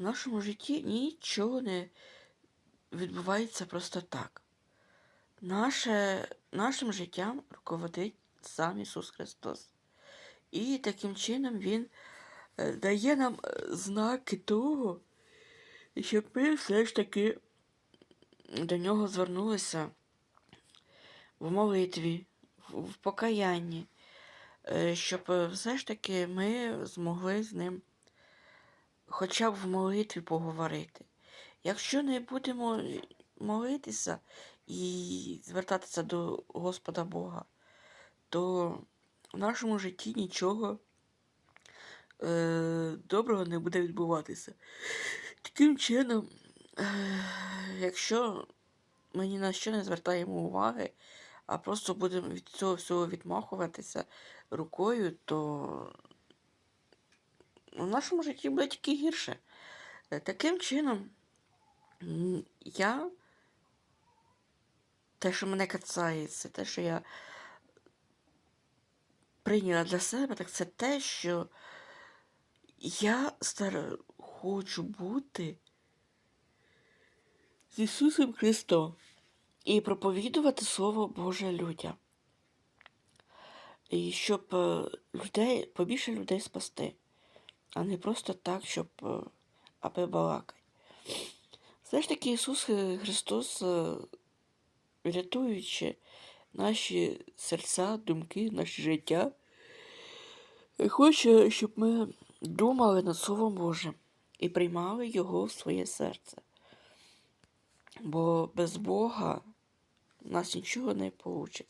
в нашому житті нічого не відбувається просто так. Наше, нашим життям руководить сам Ісус Христос. І таким чином Він е, дає нам е, знаки того, щоб ми все ж таки до нього звернулися в молитві, в покаянні, е, щоб все ж таки ми змогли з ним хоча б в молитві поговорити. Якщо не будемо молитися і звертатися до Господа Бога, то в нашому житті нічого е, доброго не буде відбуватися. Таким чином, е, якщо ми ні на що не звертаємо уваги, а просто будемо від цього всього відмахуватися рукою, то в нашому житті буде тільки гірше. Е, Таким чином, я те, що мене касається, те, що я прийняла для себе, так це те, що я стар... хочу бути з Ісусом Христом і проповідувати Слово Боже людям. І щоб е, людей, побільше людей спасти, а не просто так, щоб е, аби балакати. Все ж таки Ісус Христос, е, рятуючи наші серця, думки, наше життя, хоче, щоб ми думали над Словом Божим і приймали Його в своє серце. Бо без Бога у нас нічого не вийде.